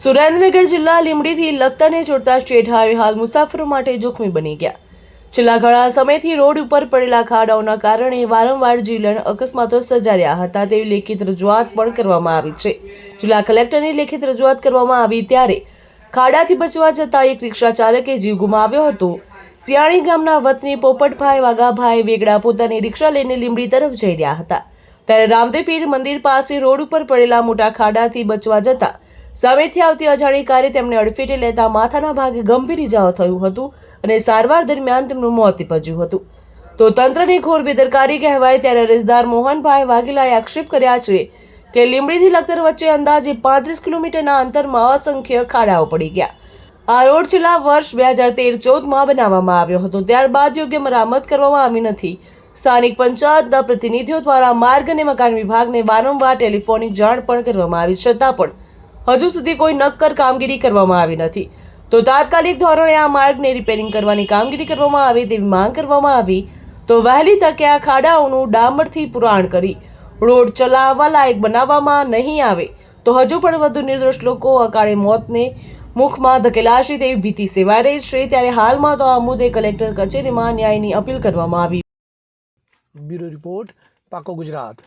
સુરેન્દ્રનગર જિલ્લા લીંબડીથી લખતરને જોડતા state highway હાલ મુસાફરો માટે જોખમી બની ગયા. છેલ્લા ઘણા સમયથી રોડ ઉપર પડેલા ખાડાઓના કારણે વારંવાર જીવલેણ અકસ્માતો સર્જાયા હતા તેવી લેખિત રજૂઆત પણ કરવામાં આવી છે. જિલ્લા કલેક્ટરની લેખિત રજૂઆત કરવામાં આવી ત્યારે ખાડાથી બચવા જતા એક રિક્ષા ચાલકે જીવ ગુમાવ્યો હતો. સિયાણી ગામના વતની પોપટભાઈ વાઘાભાઈ વેગડા પોતાની રિક્ષા લઈને લીંબડી તરફ જઈ રહ્યા હતા. ત્યારે રામદેવ પીર મંદિર પાસે રોડ ઉપર પડેલા મોટા ખાડાથી બચવા જતા સામેથી આવતી અજાણી કારે તેમને અડફેટે લેતા માથાના ભાગે ગંભીર ઇજાઓ થયું હતું અને સારવાર દરમિયાન તેમનું મોત નીપજ્યું હતું. તો તંત્રની ઘોર બેદરકારી કહેવાય ત્યારે અરજદાર મોહનભાઈ વાઘેલાએ આક્ષેપ કર્યા છે કે લીમડીથી લખતર વચ્ચે અંદાજે પાંત્રીસ કિલોમીટરના અંતરમાં અસંખ્ય ખાડાઓ પડી ગયા. આ રોડ છેલ્લા વર્ષ બે હજાર તેર ચૌદમાં બનાવવામાં આવ્યો હતો. ત્યારબાદ યોગ્ય મરામત કરવામાં આવી નથી. સ્થાનિક પંચાયતના પ્રતિનિધિઓ દ્વારા માર્ગ અને મકાન વિભાગને વારંવાર ટેલિફોનિક જાણ પણ કરવામાં આવી છતાં પણ હજુ સુધી કોઈ નક્કર કામગીરી કરવામાં આવી નથી. તો તાત્કાલિક ધોરણે આ માર્ગને રિપેરિંગ કરવાની કામગીરી કરવામાં આવે તેવી માંગ કરવામાં આવી, તો વહેલી તકે આ ખાડાઓનું ડામરથી પુરાણ કરી રોડ ચલાવવા લાયક બનાવવામાં નહીં આવે. તો હજુ પણ વધુ નિર્દોષ લોકો અકાળે મોતને મુખમાં ધકેલાશે તેવી ભીતિ સેવાઈ રહી છે. ત્યારે હાલમાં તો આ મુદ્દે કલેક્ટર કચેરીમાં ન્યાયની અપીલ કરવામાં આવી. બ્યુરો રિપોર્ટ પાકો ગુજરાત.